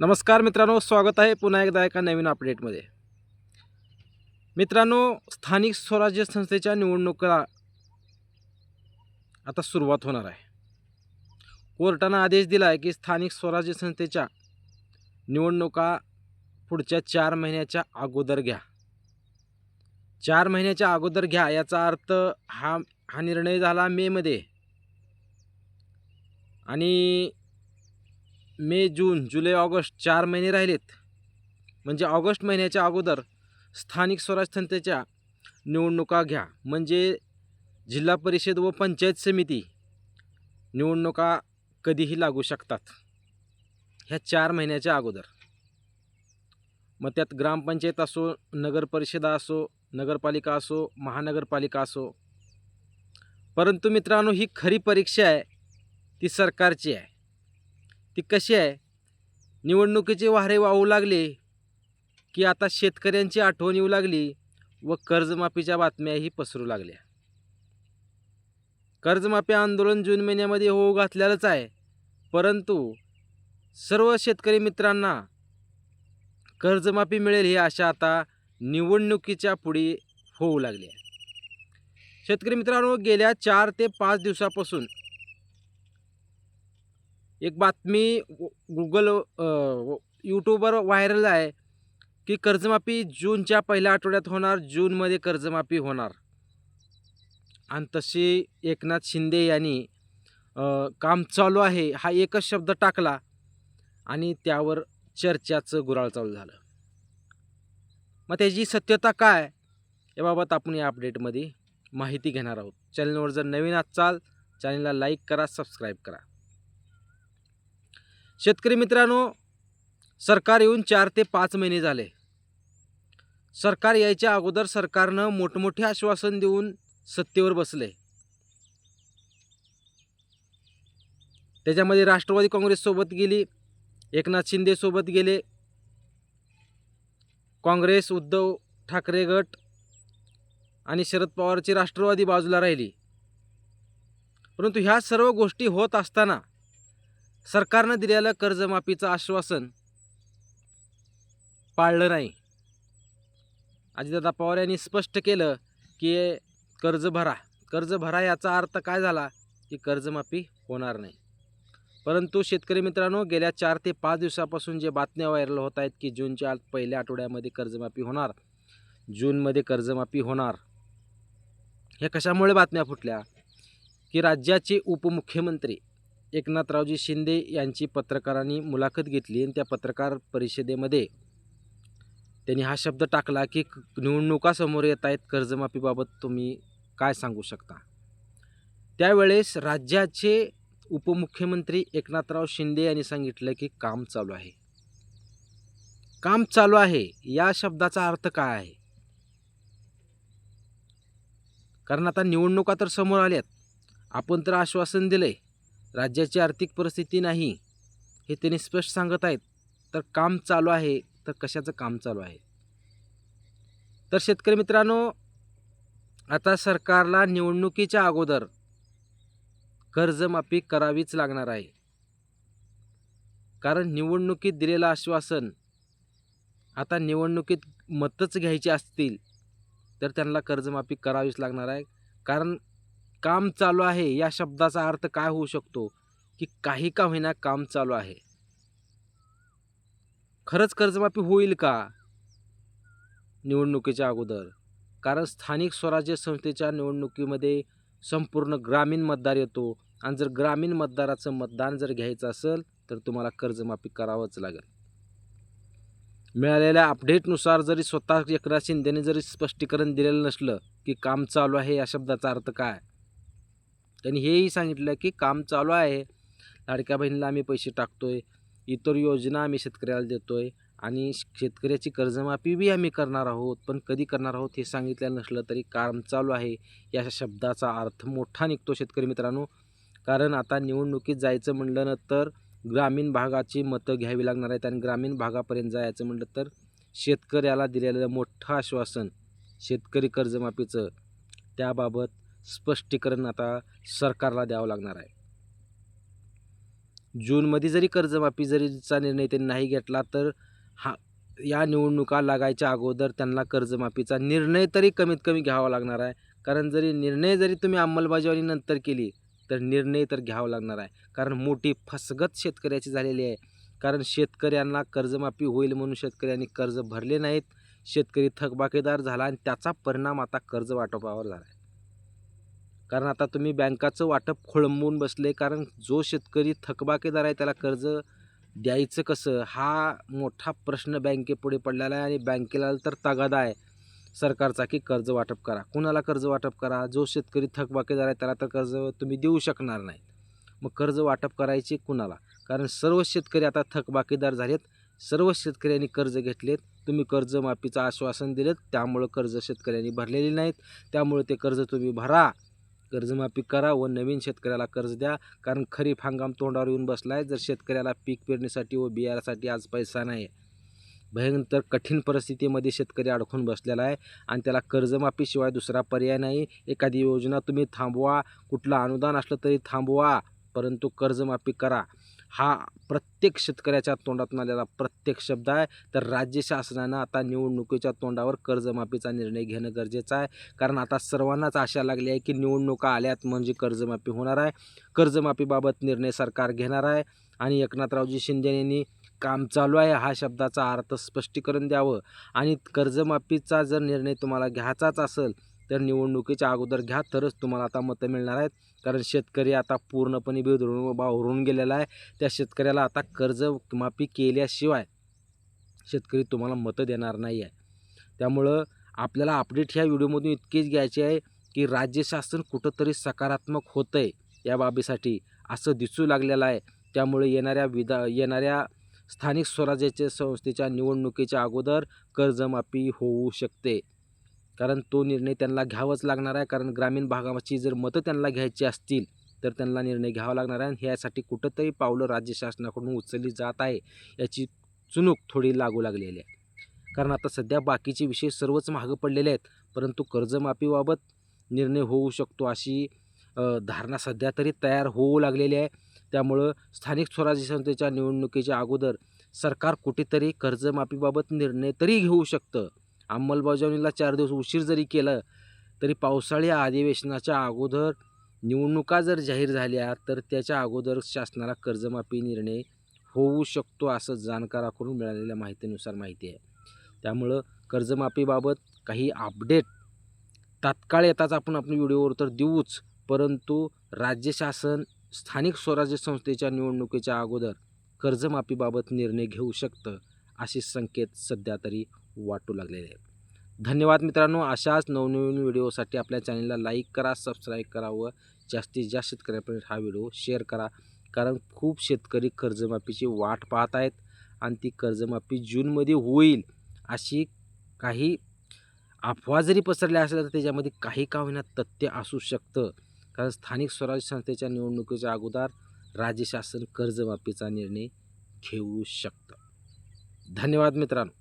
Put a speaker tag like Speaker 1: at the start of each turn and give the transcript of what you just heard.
Speaker 1: नमस्कार मित्रांनो स्वागत आहे पुन्हा एकदा एका नवीन अपडेटमध्ये मित्रांनो स्थानिक स्वराज्य संस्थेच्या निवडणुका आता सुरुवात होणार आहे. कोर्टानं आदेश दिला आहे की स्थानिक स्वराज्य संस्थेच्या निवडणुका पुढच्या चार महिन्याच्या अगोदर घ्या. चार महिन्याच्या अगोदर घ्या याचा अर्थ हा हा निर्णय झाला मेमध्ये आणि मे जून जुलै ऑगस्ट चार महिने राहिलेत. म्हणजे ऑगस्ट महिन्याच्या अगोदर स्थानिक स्वराज संस्थेच्या निवडणुका घ्या. म्हणजे जिल्हा परिषद व पंचायत समिती निवडणुका कधीही लागू शकतात. ह्या चार महिन्याच्या अगोदर. मग त्यात ग्रामपंचायत असो नगरपरिषदा असो नगरपालिका असो महानगरपालिका असो. परंतु मित्रांनो ही खरी परीक्षा आहे ती सरकारची आहे. ती कशी आहे? निवडणुकीचे वारे वाहू लागले की आता शेतकऱ्यांची आठवण येऊ लागली व कर्जमाफीच्या बातम्याही पसरू लागल्या. कर्जमाफी आंदोलन जून महिन्यामध्ये होऊ घातलेलंच आहे परंतु सर्व शेतकरी मित्रांना कर्जमाफी मिळेल ही आशा आता निवडणुकीच्या पुढे होऊ लागली आहे शेतकरी मित्रांनो गेल्या चार ते पाच दिवसापासून एक बातमी गुगल यूट्यूबवर व्हायरल आहे की कर्जमाफी जूनच्या पहिल्या आठवड्यात होणार जूनमध्ये कर्जमाफी होणार. आणि तशी एकनाथ शिंदे यांनी काम चालू आहे हा एकच शब्द टाकला आणि त्यावर चर्चाचं गुराळ चालू झालं. मग त्याची सत्यता काय? याबाबत आपण या अपडेटमध्ये माहिती घेणार आहोत. चॅनलवर जर नवीन असाल चॅनलला लाईक करा सबस्क्राईब करा. शेतकरी मित्रांनो सरकार येऊन चार ते पाच महिने झाले. सरकार यायच्या अगोदर सरकारनं मोठमोठे आश्वासन देऊन सत्तेवर बसले. त्याच्यामध्ये राष्ट्रवादी काँग्रेससोबत गेली एकनाथ शिंदेसोबत गेले काँग्रेस उद्धव ठाकरे गट आणि शरद पवारची राष्ट्रवादी बाजूला राहिली. परंतु ह्या सर्व गोष्टी होत असताना सरकारनं दिलेलं कर्जमाफीचं आश्वासन पाळलं नाही. अजितदादा पवार यांनी स्पष्ट केलं की कर्ज भरा. कर्ज भरा याचा अर्थ काय झाला? की कर्जमाफी होणार नाही. परंतु शेतकरी मित्रांनो गेल्या चार ते पाच दिवसापासून जे बातम्या व्हायरल होत आहेत की जूनच्या पहिल्या आठवड्यामध्ये कर्जमाफी होणार जूनमध्ये कर्जमाफी होणार हे कशामुळे बातम्या फुटल्या? की राज्याचे उपमुख्यमंत्री एकनाथरावजी शिंदे यांची पत्रकारांनी मुलाखत घेतली आणि त्या पत्रकार परिषदेमध्ये त्यांनी हा शब्द टाकला की निवडणुका समोर येत आहेत कर्जमाफीबाबत तुम्ही काय सांगू शकता? त्यावेळेस राज्याचे उपमुख्यमंत्री एकनाथराव शिंदे यांनी सांगितलं की काम चालू आहे. काम चालू आहे? या शब्दाचा अर्थ काय आहे? कारण आता निवडणुका तर समोर आल्यात. आपण तर आश्वासन दिलंय. राज्याची आर्थिक परिस्थिती नाही हे त्यांनी स्पष्ट सांगत आहेत. तर काम चालू आहे तर कशाचं काम चालू आहे? तर शेतकरी मित्रांनो आता सरकारला निवडणुकीच्या अगोदर कर्जमाफी करावीच लागणार आहे. कारण निवडणुकीत दिलेलं आश्वासन आता निवडणुकीत मतच घ्यायची असतील तर त्यांना कर्जमाफी करावीच लागणार आहे. कारण काम चालू आहे या शब्दाचा अर्थ काय होऊ शकतो? की काही का होईना काम चालू आहे. खरंच कर्जमाफी होईल का? निवडणुकीच्या अगोदर. कारण स्थानिक स्वराज्य संस्थेच्या निवडणुकीमध्ये संपूर्ण ग्रामीण मतदार येतो. आणि जर ग्रामीण मतदाराचं मतदान जर घ्यायचं असेल तर तुम्हाला कर्जमाफी करावंच लागेल. मिळालेल्या अपडेटनुसार जरी स्वतः एकनाथ शिंदेने जरी स्पष्टीकरण दिलेलं नसलं की काम चालू आहे या शब्दाचा अर्थ काय? त्यांनी हेही सांगितलं की काम चालू आहे. लाडक्या बहिणीला आम्ही पैसे टाकतो आहे इतर योजना आम्ही शेतकऱ्याला देतो आहे आणि शेतकऱ्याची कर्जमाफी बी आम्ही करणार आहोत. पण कधी करणार आहोत हे सांगितलं नसलं तरी काम चालू आहे. या शब्दाचा अर्थ मोठा निघतो शेतकरी मित्रांनो. कारण आता निवडणुकीत जायचं म्हणलं ना तर ग्रामीण भागाची मतं घ्यावी लागणार आहेत. आणि ग्रामीण भागापर्यंत जायचं म्हणलं तर शेतकऱ्याला दिलेलं मोठं आश्वासन शेतकरी कर्जमाफीचं त्याबाबत स्पष्टीकरण आता सरकारला द्यावं लागणार आहे. जूनमध्ये जरी कर्जमाफी जरीचा निर्णय त्यांनी नाही घेतला तर हा या निवडणुका लागायच्या अगोदर त्यांना कर्जमाफीचा निर्णय तरी कमीत कमी घ्यावा लागणार आहे. कारण जरी निर्णय जरी तुम्ही अंमलबजावणी नंतर केली तर निर्णय तर घ्यावा लागणार आहे. कारण मोठी फसगत शेतकऱ्याची झालेली आहे. कारण शेतकऱ्यांना कर्जमाफी होईल म्हणून शेतकऱ्यांनी कर्ज भरले नाहीत. शेतकरी थकबाकीदार झाला आणि त्याचा परिणाम आता कर्ज वाटपावर झाला आहे. कारण आता तुम्ही बँकाचं वाटप खोळंबून बसले कारण जो शेतकरी थकबाकीदार आहे त्याला कर्ज द्यायचं कसं? हा मोठा प्रश्न बँकेपुढे पडलेला आहे आणि बँकेला तर तगादा आहे सरकारचा की कर्ज वाटप करा. कुणाला कर्ज वाटप करा? जो शेतकरी थकबाकीदार आहे त्याला तर कर्ज तुम्ही देऊ शकणार नाही. मग कर्ज वाटप करायचे कुणाला? कारण सर्व शेतकरी आता थकबाकीदार झालेत सर्व शेतकऱ्यांनी कर्ज घेतलेत तुम्ही कर्जमाफीचं आश्वासन दिलेत त्यामुळं कर्ज शेतकऱ्यांनी भरलेली नाहीत त्यामुळे ते कर्ज तुम्ही भरा. कर्जमाफी करा व नवीन शेतकऱ्याला कर्ज द्या. कारण खरीप हंगाम तोंडावर येऊन बसला आहे जर शेतकऱ्याला पीक पेरणीसाठी व बियाण्यासाठी आज पैसा नाही. भयंकर कठीण परिस्थितीमध्ये शेतकरी अडकून बसलेला आहे आणि त्याला कर्जमाफीशिवाय दुसरा पर्याय नाही. एखादी योजना तुम्ही थांबवा. कुठलं अनुदान असलं तरी थांबवा. परंतु कर्जमाफी करा. हा प्रत्येक शेतकऱ्याच्या तोंडातून आलेला प्रत्येक शब्द आहे. तर राज्य शासनानं आता निवडणुकीच्या तोंडावर कर्जमाफीचा निर्णय घेणं गरजेचं आहे. कारण आता सर्वांनाच आशा लागली आहे की निवडणुका आल्यात म्हणजे कर्जमाफी होणार आहे. कर्जमाफीबाबत निर्णय सरकार घेणार आहे. आणि एकनाथरावजी शिंदे यांनी काम चालू आहे हा शब्दाचा अर्थ स्पष्टीकरण द्यावं. आणि कर्जमाफीचा जर निर्णय तुम्हाला घ्यायचाच असेल तर निवडणुकीच्या अगोदर घ्या तरच तुम्हाला आता मतं मिळणार आहेत. कारण शेतकरी आता पूर्णपणे बेधरून उभा गेलेला आहे. त्या शेतकऱ्याला आता कर्जमाफी केल्याशिवाय शेतकरी तुम्हाला मतं देणार नाही आहे. त्यामुळं आपल्याला अपडेट ह्या व्हिडिओमधून इतकीच घ्यायची आहे की राज्य शासन कुठंतरी सकारात्मक होतं आहे या बाबीसाठी असं दिसू लागलेलं आहे. त्यामुळे येणाऱ्या विधा येणाऱ्या स्थानिक स्वराज्याच्या संस्थेच्या निवडणुकीच्या अगोदर कर्जमाफी होऊ शकते. कारण तो निर्णय त्यांना घ्यावाच लागणार आहे. कारण ग्रामीण भागाची जर मतं त्यांना घ्यायची असतील तर त्यांना निर्णय घ्यावा लागणार आहे. आणि ह्यासाठी कुठंतरी पावलं राज्य शासनाकडून उचलली जात आहे याची चुणूक थोडी लागू लागलेली आहे. कारण आता सध्या बाकीचे विषय सर्वच मागं पडलेले आहेत. परंतु कर्जमाफीबाबत निर्णय होऊ शकतो अशी धारणा सध्या तरी तयार होऊ लागलेली आहे. त्यामुळं स्थानिक स्वराज्य संस्थेच्या निवडणुकीच्या अगोदर सरकार कुठेतरी कर्जमाफीबाबत निर्णय तरी घेऊ शकतं. अंमलबजावणीला चार दिवस उशीर जरी केलं तरी पावसाळी अधिवेशनाच्या अगोदर निवडणुका जर जाहीर झाल्या तर त्याच्या अगोदर शासनाला कर्जमाफी निर्णय होऊ शकतो असं जाणकाराकडून मिळालेल्या माहितीनुसार माहिती आहे. त्यामुळं कर्जमाफीबाबत काही अपडेट तात्काळ येताच आपण आपण व्हिडिओवर तर देऊच परंतु राज्य शासन स्थानिक स्वराज्य संस्थेच्या निवडणुकीच्या अगोदर कर्जमाफीबाबत निर्णय घेऊ शकतं असे संकेत सध्या तरी वाटू लागलेले आहेत. धन्यवाद मित्रांनो. अशाच नवनवीन व्हिडिओसाठी आपल्या चॅनलला लाईक करा सबस्क्राईब करा व जास्तीत जास्त शेतकऱ्यापर्यंत हा व्हिडिओ शेअर करा. कारण खूप शेतकरी कर्जमाफीची वाट पाहत आहेत आणि ती कर्जमाफी जूनमध्ये होईल अशी काही अफवा जरी पसरल्या असल्या तर त्याच्यामध्ये काही का होईना तथ्य असू शकतं. कारण स्थानिक स्वराज्य संस्थेच्या निवडणुकीच्या अगोदर राज्य शासन कर्जमाफीचा निर्णय घेऊ शकतं. धन्यवाद मित्रांनो.